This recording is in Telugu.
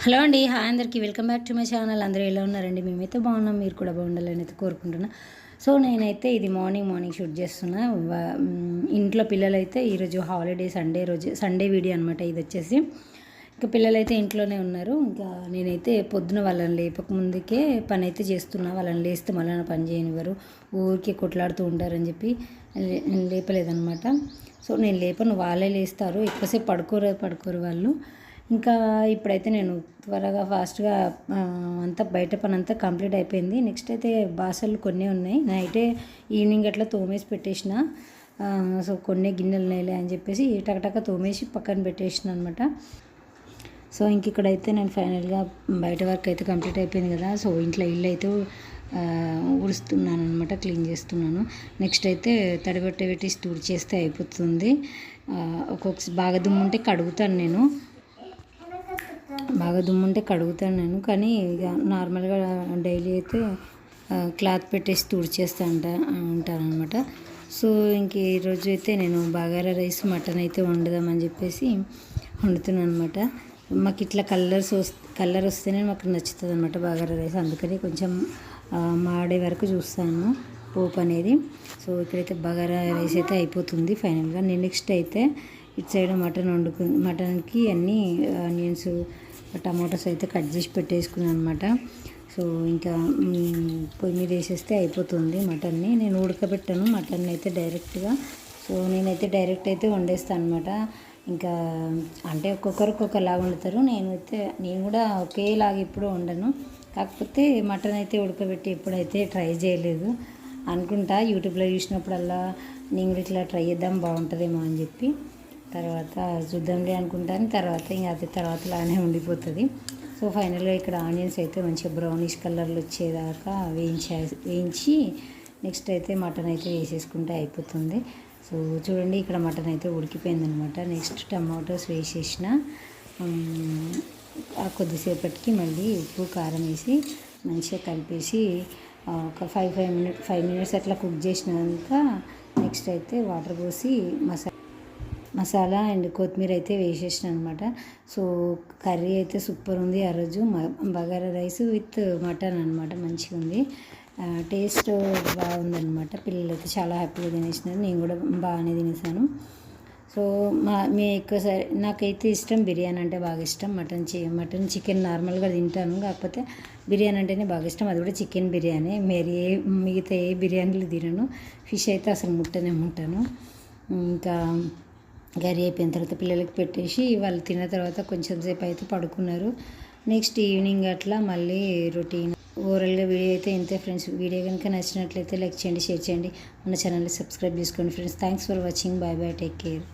హలో అండి హాయ్ అందరికీ. Welcome back to my channel అందరూ ఎలా ఉన్నారండి? మేమైతే బాగున్నాం మీరు కూడా బాగుండాలని అయితే కోరుకుంటున్నా. సో నేనైతే ఇది మార్నింగ్ మార్నింగ్ షూట్ చేస్తున్నా. ఇంట్లో పిల్లలైతే ఈరోజు హాలిడే సండే రోజు సండే వీడియో అనమాట ఇది వచ్చేసి. ఇంకా పిల్లలైతే ఇంట్లోనే ఉన్నారు. ఇంకా నేనైతే పొద్దున వాళ్ళని లేపక ముందుకే పని అయితే చేస్తున్నా. వాళ్ళని లేస్తే మళ్ళీ పని చేయనివ్వరు. ఊరికే కొట్లాడుతూ ఉంటారని చెప్పి లే- సో నేను లేపను. వాళ్ళే లేస్తారు. ఎక్కువసేపు పడుకోరు పడుకోరు వాళ్ళు. ఇంకా ఇప్పుడైతే నేను త్వరగా ఫాస్ట్గా అంతా బయట పని అంతా కంప్లీట్ అయిపోయింది. నెక్స్ట్ అయితే బాసలు కొన్ని ఉన్నాయి. నైటే ఈవినింగ్ అట్లా తోమేసి పెట్టేసిన. సో కొన్ని గిన్నెలు ఉన్నాయిలే అని చెప్పేసి టకటక తోమేసి పక్కన పెట్టేసిన అనమాట సో ఇంక ఇక్కడైతే నేను ఫైనల్గా బయట వర్క్ అయితే కంప్లీట్ అయిపోయింది కదా. సో ఇంట్లో ఇల్లు అయితే ఉడుస్తున్నాను అనమాట క్లీన్ చేస్తున్నాను. నెక్స్ట్ అయితే తడిబట్ట పెట్టి స్టూర్ చేస్తే అయిపోతుంది. ఒక్కొక్క బాగా దుమ్ము ఉంటే కడుగుతాను నేను. బాగా దుమ్ము ఉంటే కడుగుతాను నేను. కానీ ఇక నార్మల్గా డైలీ అయితే క్లాత్ పెట్టేసి తుడిచేస్తా అంట ఉంటాను అనమాట సో ఇంక ఈరోజు అయితే నేను బగారా రైస్ మటన్ అయితే వండుదామని చెప్పేసి వండుతున్నాను అనమాట మాకు ఇట్లా కలర్స్ వస్తే కలర్ వస్తేనే మాకు నచ్చుతుంది అనమాట బగారా రైస్. అందుకని కొంచెం మాడే వరకు చూస్తాను పోపు అనేది. సో ఇక్కడైతే బగారా రైస్ అయితే అయిపోతుంది ఫైనల్గా. నేను నెక్స్ట్ అయితే ఇటు సైడ్ మటన్ వండుకు మటన్కి అన్నీ ఆనియన్స్ టమాటోస్ అయితే కట్ చేసి పెట్టేసుకున్నాను అనమాట సో ఇంకా పొయ్యి మీద వేసేస్తే అయిపోతుంది మటన్ని. నేను ఉడకబెట్టాను మటన్ అయితే డైరెక్ట్గా. సో నేనైతే డైరెక్ట్ అయితే వండేస్తాను అనమాట ఇంకా అంటే ఒక్కొక్కరు ఒక్కొక్కలాగా వండుతారు. నేనైతే నేను కూడా ఒకేలాగా ఎప్పుడూ వండను. కాకపోతే మటన్ అయితే ఉడకబెట్టి ఎప్పుడైతే ట్రై చేయలేదు. అనుకుంటా యూట్యూబ్లో చూసినప్పుడల్లా నేను కూడా ఇట్లా ట్రై చేద్దాం బాగుంటుందేమో అని చెప్పి. తర్వాత చూద్దాంలే అనుకుంటాను. తర్వాత ఇంకా అది తర్వాత లానే ఉండిపోతుంది. సో ఫైనల్గా ఇక్కడ ఆనియన్స్ అయితే మంచిగా బ్రౌనిష్ కలర్లు వచ్చేదాకా వేయించే వేయించి నెక్స్ట్ అయితే మటన్ అయితే వేసేసుకుంటే అయిపోతుంది. సో చూడండి ఇక్కడ మటన్ అయితే ఉడికిపోయిందనమాట నెక్స్ట్ టమాటోస్ వేసేసిన కొద్దిసేపటికి మళ్ళీ ఉప్పు కారం వేసి మంచిగా కలిపేసి ఒక five five minute five minutes అట్లా కుక్ చేసినాక నెక్స్ట్ అయితే వాటర్ పోసి మసాలా మసాలా అండ్ కొత్తిమీర అయితే వేసేసిన అనమాట సో కర్రీ అయితే సూపర్ ఉంది ఆ రోజు. బగారా రైస్ విత్ మటన్ అనమాట మంచిగా ఉంది. టేస్ట్ బాగుందనమాట పిల్లలు అయితే చాలా హ్యాపీగా తినేసినారు. నేను కూడా బాగానే తినేసాను. సో మా మీ ఎక్కువ సరే నాకైతే ఇష్టం బిర్యానీ అంటే బాగా ఇష్టం. మటన్ చి మటన్ చికెన్ నార్మల్గా తింటాను. కాకపోతే బిర్యానీ అంటేనే బాగా ఇష్టం. అది కూడా చికెన్ బిర్యానీ. మీరు ఏ మిగతా ఏ బిర్యానీలు తినను. ఫిష్ అయితే అసలు ముట్టనే ముట్టాను. ఇంకా గరి అయిపోయిన తర్వాత పిల్లలకి పెట్టేసి వాళ్ళు తిన్న తర్వాత కొంచెం సేపు అయితే పడుకున్నారు. నెక్స్ట్ ఈవినింగ్ అట్లా మళ్ళీ రొటీన్ ఓవరాల్గా వీడియో అయితే ఇంతే ఫ్రెండ్స్ వీడియో కనుక నచ్చినట్లయితే లైక్ చేయండి షేర్ చేయండి. మన ఛానల్ని సబ్స్క్రైబ్ చేసుకోండి friends thanks for watching bye bye take care